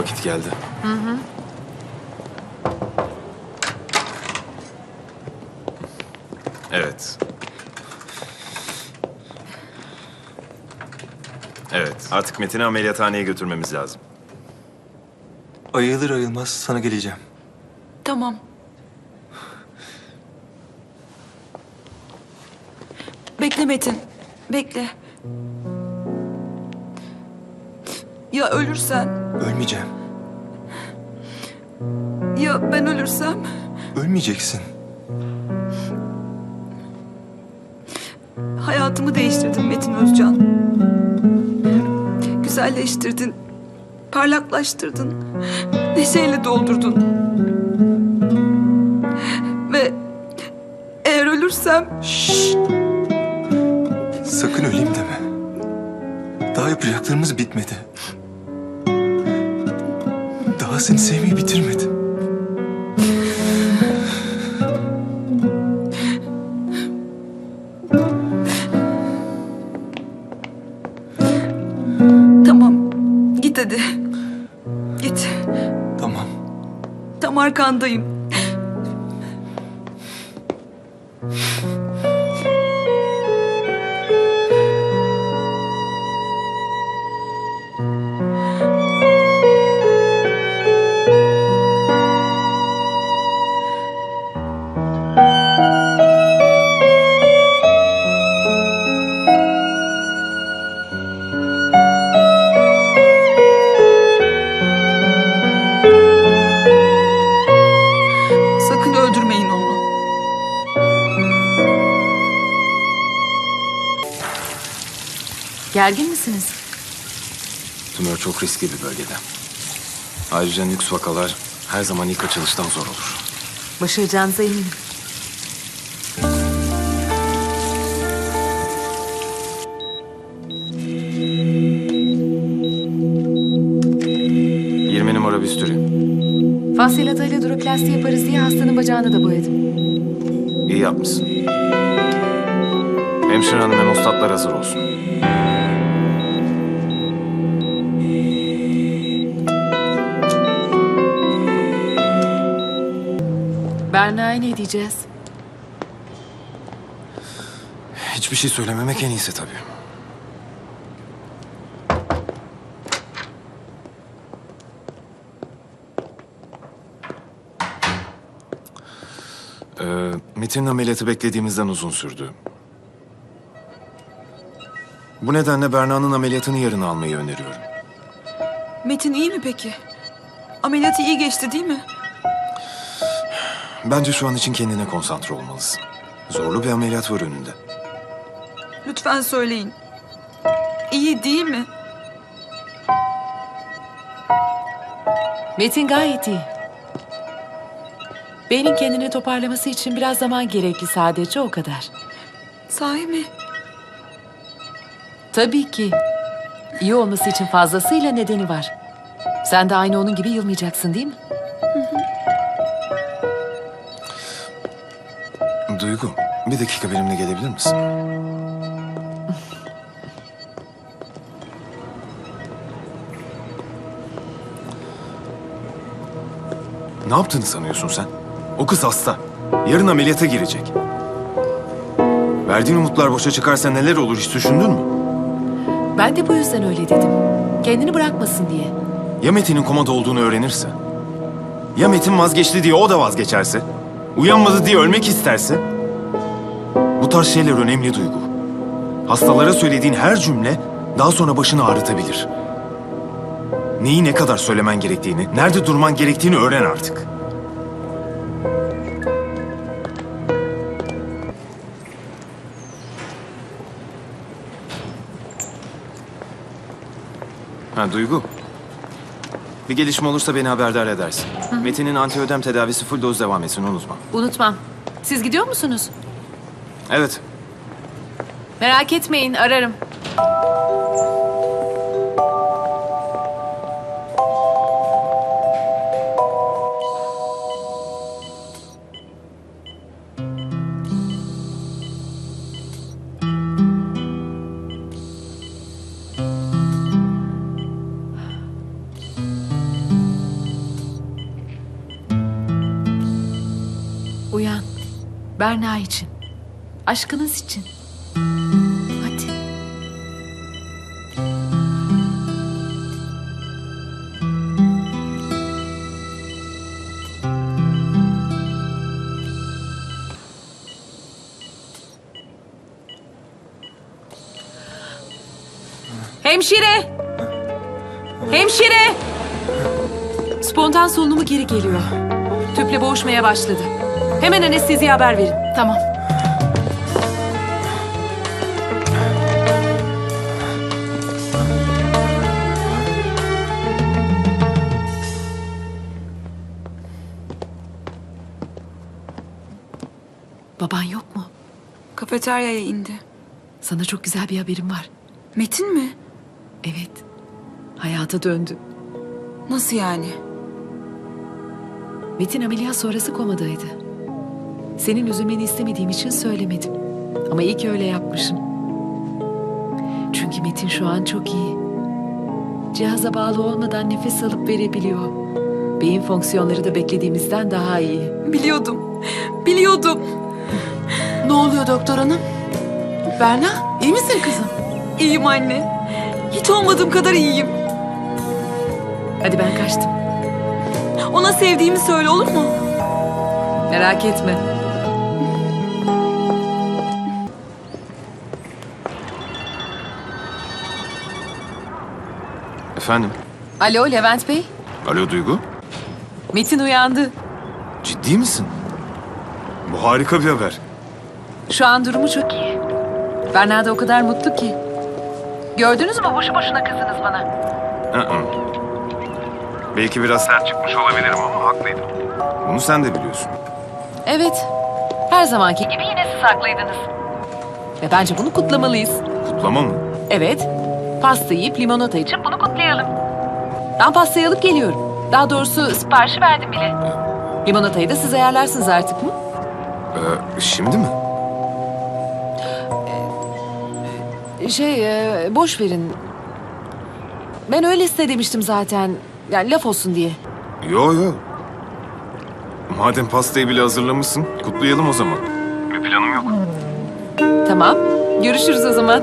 Vakit geldi. Evet. Evet, artık Metin'i ameliyathaneye götürmemiz lazım. Ayılır ayılmaz sana geleceğim. Tamam. Bekle Metin. Bekle. Ya ölürsen? Ölmeyeceğim. Ya ben ölürsem? Ölmeyeceksin. Hayatımı değiştirdin Metin Özcan. Güzelleştirdin. Parlaklaştırdın. Neşeyle doldurdun. Ve eğer ölürsem Şşt. Sakın öleyim deme. Daha yapacaklarımız bitmedi. Daha seni sevmeyi bitirmedim. tamam. Git hadi. Git. Tamam. Tam arkandayım. Gergin misiniz? Tümör çok riskli bir bölgede. Ayrıca nüks vakalar her zaman ilk açılıştan zor olur. Başaracağınıza eminim. ...20 numara bisturi. Fasyal atayla duroplasti yaparız diye hastanın bacağını da boyadım. İyi yapmışsın. Hemşire hanım hemostatlar hazır olsun. Berna'ya ne diyeceğiz? Hiçbir şey söylememek en iyisi tabii. Ee, Metin'in ameliyatı beklediğimizden uzun sürdü. Bu nedenle Berna'nın ameliyatını yarın almayı öneriyorum. Metin iyi mi peki? Ameliyatı iyi geçti değil mi? Bence şu an için kendine konsantre olmalısın. Zorlu bir ameliyat var önünde. Lütfen söyleyin. İyi değil mi? Metin gayet iyi. Beynin kendini toparlaması için biraz zaman gerekli sadece o kadar. Sahi mi? Tabii ki. İyi olması için fazlasıyla nedeni var. Sen de aynı onun gibi yılmayacaksın değil mi? Duygu, bir dakika benimle gelebilir misin? Ne yaptığını sanıyorsun sen? O kız hasta. Yarın ameliyata girecek. Verdiğin umutlar boşa çıkarsa neler olur hiç düşündün mü? Ben de bu yüzden öyle dedim. Kendini bırakmasın diye. Ya Metin'in komada olduğunu öğrenirse? Ya Metin vazgeçti diye o da vazgeçerse? Uyanmadı diye ölmek isterse? Bu tarz şeyler önemli Duygu. Hastalara söylediğin her cümle daha sonra başını ağrıtabilir. Neyi ne kadar söylemen gerektiğini, nerede durman gerektiğini öğren artık. Ha Duygu. Bir gelişme olursa beni haberdar edersin. Metin'in antiödem tedavisi full doz devam etsin unutma. Unutmam. Siz gidiyor musunuz? Evet. Merak etmeyin ararım. Berna için. Aşkınız için. Hadi. Hemşire! Hemşire! Spontan solunumu geri geliyor. Tüple boğuşmaya başladı. Hemen anesteziye haber verin. Tamam. Baban yok mu? Kafeteryaya indi. Sana çok güzel bir haberim var. Metin mi? Evet. Hayata döndü. Nasıl yani? Metin ameliyat sonrası komadaydı. Senin üzülmeni istemediğim için söylemedim. Ama iyi ki öyle yapmışım. Çünkü Metin şu an çok iyi. Cihaza bağlı olmadan nefes alıp verebiliyor. Beyin fonksiyonları da beklediğimizden daha iyi. Biliyordum. Biliyordum. Ne oluyor doktor hanım? Berna, iyi misin kızım? İyiyim anne. Hiç olmadığım kadar iyiyim. Hadi ben kaçtım. Ona sevdiğimi söyle olur mu? Merak etme. Efendim? Alo Levent Bey. Alo Duygu? Metin uyandı. Ciddi misin? Bu harika bir haber. Şu an durumu çok iyi. Berna da o kadar mutlu ki. Gördünüz mü boşu boşuna kızdınız bana. Hı-hı. Belki biraz sert çıkmış olabilirim ama haklıydım. Bunu sen de biliyorsun. Evet. Her zamanki gibi yine siz haklıydınız. Ve bence bunu kutlamalıyız. Kutlama mı? Evet. Pasta yiyip limonata için bunu kutlayalım. Ben pastayı alıp geliyorum. Daha doğrusu siparişi verdim bile. Limonatayı da siz ayarlarsınız artık mı? Ee, şimdi mi? Şey, e, boş verin. Ben öyle iste demiştim zaten. Yani laf olsun diye. Yo yo. Madem pastayı bile hazırlamışsın, kutlayalım o zaman. Bir planım yok. Tamam. Görüşürüz o zaman.